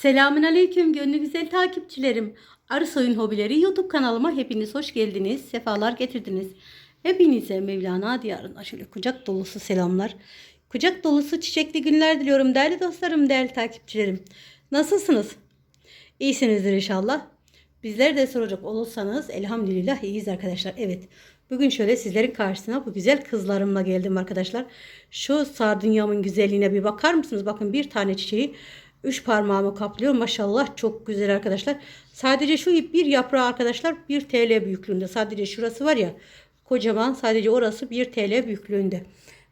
Selamün Aleyküm gönlü güzel takipçilerim. Arısoy'un hobileri YouTube kanalıma hepiniz hoş geldiniz. Sefalar getirdiniz. Hepinize Mevlana diyarına şöyle kucak dolusu selamlar. Kucak dolusu çiçekli günler diliyorum değerli dostlarım, değerli takipçilerim. Nasılsınız? İyisinizdir inşallah. Bizler de soracak olursanız elhamdülillah iyiyiz arkadaşlar. Evet bugün şöyle sizlerin karşısına bu güzel kızlarımla geldim arkadaşlar. Şu sardunyamın güzelliğine bir bakar mısınız? Bakın bir tane çiçeği üç parmağımı kaplıyor. Maşallah çok güzel arkadaşlar. Sadece şu bir yaprağı arkadaşlar 1 TL büyüklüğünde. Sadece şurası var ya kocaman sadece orası 1 TL büyüklüğünde.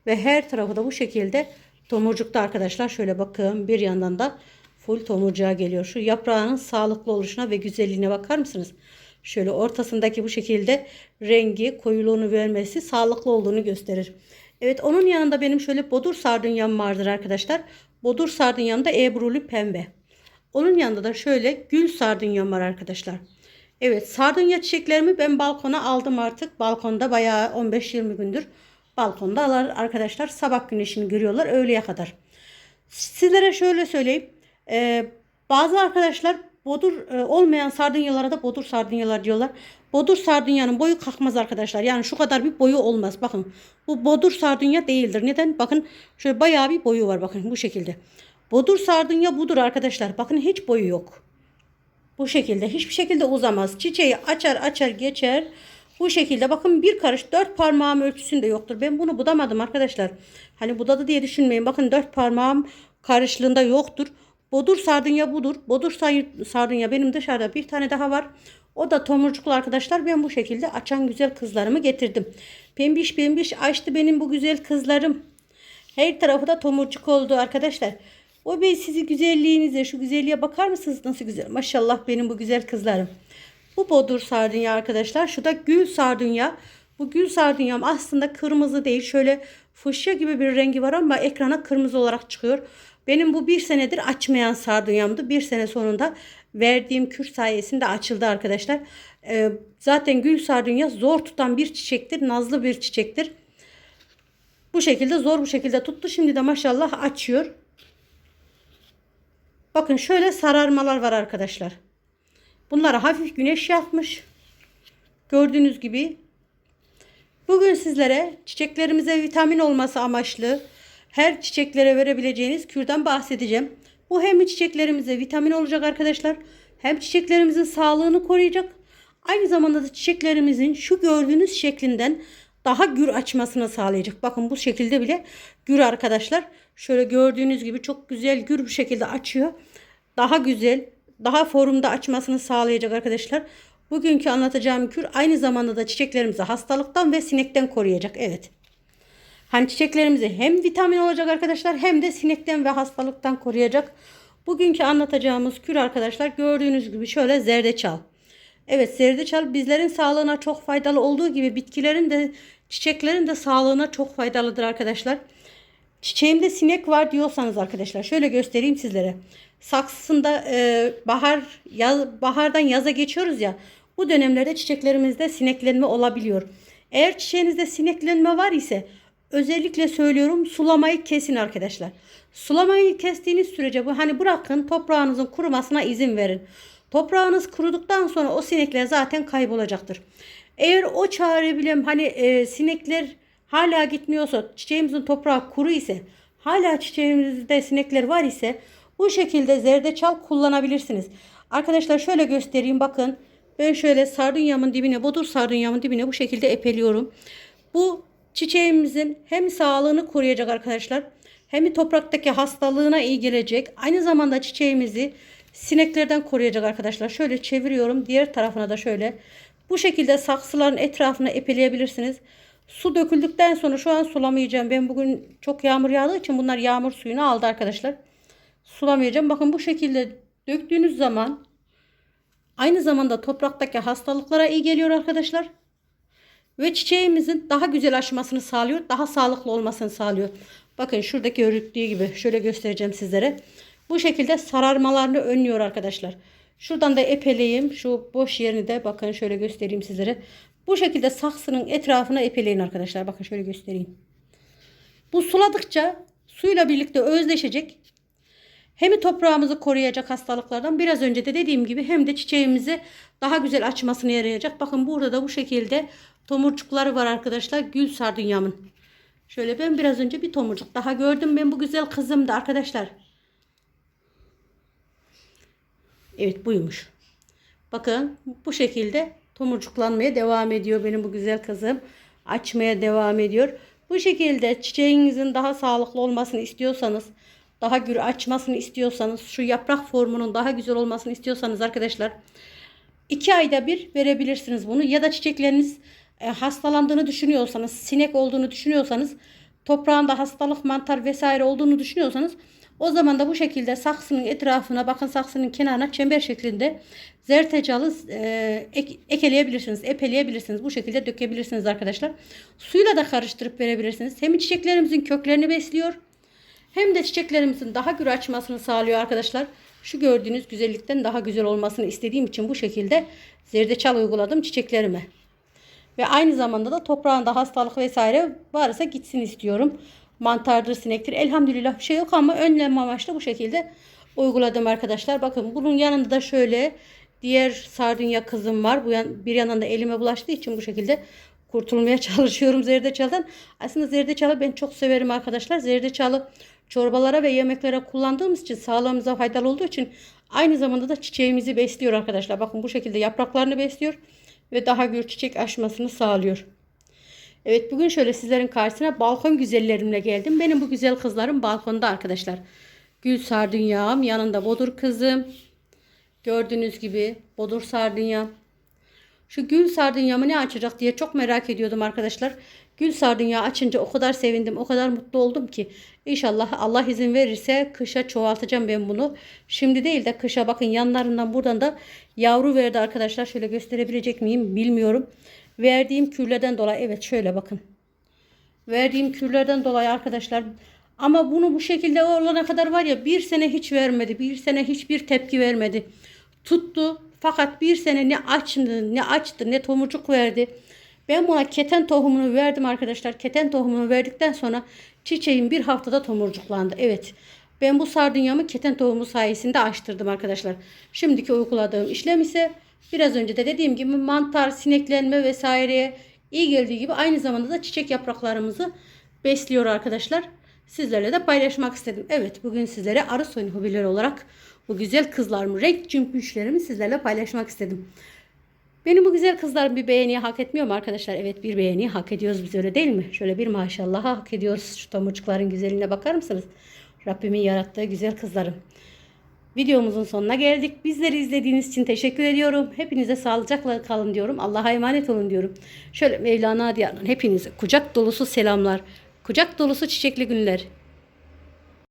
Ve her tarafı da bu şekilde tomurcukta arkadaşlar. Şöyle bakın bir yandan da full tomurcuğa geliyor. Şu yaprağının sağlıklı oluşuna ve güzelliğine bakar mısınız? Şöyle ortasındaki bu şekilde rengi, koyuluğunu vermesi sağlıklı olduğunu gösterir. Evet onun yanında benim şöyle bodur sardunyam vardır arkadaşlar. Bodur sardunyam da ebruli pembe. Onun yanında da şöyle gül sardunyam var arkadaşlar. Evet sardunya çiçeklerimi ben balkona aldım artık. Balkonda bayağı 15-20 gündür balkonda alır arkadaşlar. Sabah güneşini görüyorlar öğleye kadar. Sizlere şöyle söyleyeyim. Ee, bazı arkadaşlar bodur e, olmayan sardunyalara da bodur sardunyalar diyorlar. Bodur sardunyanın boyu kalkmaz arkadaşlar. Yani şu kadar bir boyu olmaz. Bakın bu bodur sardunya değildir. Neden? Bakın şöyle bayağı bir boyu var. Bakın bu şekilde. Bodur sardunya budur arkadaşlar. Bakın hiç boyu yok. Bu şekilde hiçbir şekilde uzamaz. Çiçeği açar açar geçer. Bu şekilde bakın bir karış dört parmağım ölçüsünde yoktur. Ben bunu budamadım arkadaşlar. Hani budadı diye düşünmeyin. Bakın dört parmağım karışlığında yoktur. Bodur sardunya budur. Bodur sardunya benim dışarıda bir tane daha var. O da tomurcuklu arkadaşlar. Ben bu şekilde açan güzel kızlarımı getirdim. Pembiş pembiş açtı benim bu güzel kızlarım. Her tarafı da tomurcuk oldu arkadaşlar. O bey sizi güzelliğinize şu güzelliğe bakar mısınız? Nasıl güzel. Maşallah benim bu güzel kızlarım. Bu bodur sardunya arkadaşlar. Şu da gül sardunya. Bu gül sardunyam aslında kırmızı değil. Şöyle fışya gibi bir rengi var ama ekrana kırmızı olarak çıkıyor. Benim bu bir senedir açmayan sardunyamdı. Bir sene sonunda verdiğim kür sayesinde açıldı arkadaşlar. Ee, zaten gül sardunya zor tutan bir çiçektir. Nazlı bir çiçektir. Bu şekilde zor bu şekilde tuttu. Şimdi de maşallah açıyor. Bakın şöyle sararmalar var arkadaşlar. Bunlara hafif güneş yapmış. Gördüğünüz gibi. Bugün sizlere çiçeklerimize vitamin olması amaçlı her çiçeklere verebileceğiniz kürden bahsedeceğim. Bu hem çiçeklerimize vitamin olacak arkadaşlar. Hem çiçeklerimizin sağlığını koruyacak. Aynı zamanda da çiçeklerimizin şu gördüğünüz şeklinden daha gür açmasını sağlayacak. Bakın bu şekilde bile gür arkadaşlar. Şöyle gördüğünüz gibi çok güzel gür bir şekilde açıyor. Daha güzel, daha formda açmasını sağlayacak arkadaşlar. Bugünkü anlatacağım kür aynı zamanda da çiçeklerimizi hastalıktan ve sinekten koruyacak. Evet. Hani çiçeklerimizi hem vitamin olacak arkadaşlar hem de sinekten ve hastalıktan koruyacak. Bugünkü anlatacağımız kür arkadaşlar gördüğünüz gibi şöyle zerdeçal. Evet zerdeçal bizlerin sağlığına çok faydalı olduğu gibi bitkilerin de çiçeklerin de sağlığına çok faydalıdır arkadaşlar. Çiçeğimde sinek var diyorsanız arkadaşlar şöyle göstereyim sizlere. Saksısında e, bahar yaz, bahardan yaza geçiyoruz ya. Bu dönemlerde çiçeklerimizde sineklenme olabiliyor. Eğer çiçeğinizde sineklenme var ise özellikle söylüyorum sulamayı kesin arkadaşlar. Sulamayı kestiğiniz sürece bu hani bırakın toprağınızın kurumasına izin verin. Toprağınız kuruduktan sonra o sinekler zaten kaybolacaktır. Eğer o çağırabilem hani e, sinekler hala gitmiyorsa çiçeğimizin toprağı kuru ise hala çiçeğimizde sinekler var ise bu şekilde zerdeçal kullanabilirsiniz. Arkadaşlar şöyle göstereyim bakın. Ben şöyle sardunyamın dibine bodur sardunyamın dibine bu şekilde epeliyorum. Bu çiçeğimizin hem sağlığını koruyacak arkadaşlar hem topraktaki hastalığına iyi gelecek. Aynı zamanda çiçeğimizi sineklerden koruyacak arkadaşlar. Şöyle çeviriyorum. Diğer tarafına da şöyle bu şekilde saksıların etrafına epeleyebilirsiniz. Su döküldükten sonra şu an sulamayacağım. Ben bugün çok yağmur yağdığı için bunlar yağmur suyunu aldı arkadaşlar. Sulamayacağım. Bakın bu şekilde döktüğünüz zaman aynı zamanda topraktaki hastalıklara iyi geliyor arkadaşlar. Ve çiçeğimizin daha güzel açmasını sağlıyor. Daha sağlıklı olmasını sağlıyor. Bakın şuradaki örüktüğü gibi şöyle göstereceğim sizlere. Bu şekilde sararmalarını önlüyor arkadaşlar. Şuradan da epeleyeyim. Şu boş yerini de bakın şöyle göstereyim sizlere. Bu şekilde saksının etrafına epeleyin arkadaşlar. Bakın şöyle göstereyim. Bu suladıkça suyla birlikte özleşecek. Hem toprağımızı koruyacak hastalıklardan biraz önce de dediğim gibi hem de çiçeğimizi daha güzel açmasını yarayacak. Bakın burada da bu şekilde tomurcukları var arkadaşlar. Gül sardunyamın. Şöyle ben biraz önce bir tomurcuk daha gördüm. Ben bu güzel kızım da arkadaşlar. Evet buymuş. Bakın bu şekilde tomurcuklanmaya devam ediyor benim bu güzel kızım. Açmaya devam ediyor. Bu şekilde çiçeğinizin daha sağlıklı olmasını istiyorsanız, daha gür açmasını istiyorsanız, şu yaprak formunun daha güzel olmasını istiyorsanız arkadaşlar 2 ayda bir verebilirsiniz bunu ya da çiçekleriniz e, hastalandığını düşünüyorsanız, sinek olduğunu düşünüyorsanız, toprağında hastalık, mantar vesaire olduğunu düşünüyorsanız o zaman da bu şekilde saksının etrafına bakın saksının kenarına çember şeklinde zertecalı e, ek, ekeleyebilirsiniz, epeleyebilirsiniz. Bu şekilde dökebilirsiniz arkadaşlar. Suyla da karıştırıp verebilirsiniz. Hem çiçeklerimizin köklerini besliyor hem de çiçeklerimizin daha gür açmasını sağlıyor arkadaşlar. Şu gördüğünüz güzellikten daha güzel olmasını istediğim için bu şekilde zerdeçal uyguladım çiçeklerime. Ve aynı zamanda da toprağında hastalık vesaire varsa gitsin istiyorum. Mantardır, sinektir. Elhamdülillah bir şey yok ama önlem amaçlı bu şekilde uyguladım arkadaşlar. Bakın bunun yanında da şöyle diğer sardunya kızım var. Bu yan, bir yandan da elime bulaştığı için bu şekilde kurtulmaya çalışıyorum zerdeçaldan. Aslında zerdeçalı ben çok severim arkadaşlar. Zerdeçalı çorbalara ve yemeklere kullandığımız için sağlığımıza faydalı olduğu için aynı zamanda da çiçeğimizi besliyor arkadaşlar. Bakın bu şekilde yapraklarını besliyor ve daha gür çiçek açmasını sağlıyor. Evet bugün şöyle sizlerin karşısına balkon güzellerimle geldim. Benim bu güzel kızlarım balkonda arkadaşlar. Gül sardunyam yanında bodur kızım. Gördüğünüz gibi bodur sardunyam. Şu gül sardunyamı ne açacak diye çok merak ediyordum arkadaşlar. Gül sardunya açınca o kadar sevindim, o kadar mutlu oldum ki. İnşallah Allah izin verirse kışa çoğaltacağım ben bunu. Şimdi değil de kışa bakın yanlarından buradan da yavru verdi arkadaşlar. Şöyle gösterebilecek miyim bilmiyorum. Verdiğim kürlerden dolayı evet şöyle bakın. Verdiğim kürlerden dolayı arkadaşlar ama bunu bu şekilde olana kadar var ya bir sene hiç vermedi. Bir sene hiçbir tepki vermedi. Tuttu fakat bir sene ne açtı ne açtı ne tomurcuk verdi. Ben buna keten tohumunu verdim arkadaşlar. Keten tohumunu verdikten sonra çiçeğim bir haftada tomurcuklandı. Evet. Ben bu sardunyamı keten tohumu sayesinde açtırdım arkadaşlar. Şimdiki uyguladığım işlem ise biraz önce de dediğim gibi mantar, sineklenme vesaireye iyi geldiği gibi aynı zamanda da çiçek yapraklarımızı besliyor arkadaşlar. Sizlerle de paylaşmak istedim. Evet bugün sizlere arı soyun hobileri olarak bu güzel kızlarımı, renk cümbüşlerimi sizlerle paylaşmak istedim. Benim bu güzel kızlarım bir beğeniyi hak etmiyor mu arkadaşlar? Evet bir beğeniyi hak ediyoruz biz öyle değil mi? Şöyle bir maşallah hak ediyoruz. Şu tomurcukların güzelliğine bakar mısınız? Rabbimin yarattığı güzel kızlarım. Videomuzun sonuna geldik. Bizleri izlediğiniz için teşekkür ediyorum. Hepinize sağlıcakla kalın diyorum. Allah'a emanet olun diyorum. Şöyle Mevlana diyarından hepinize kucak dolusu selamlar. Kucak dolusu çiçekli günler.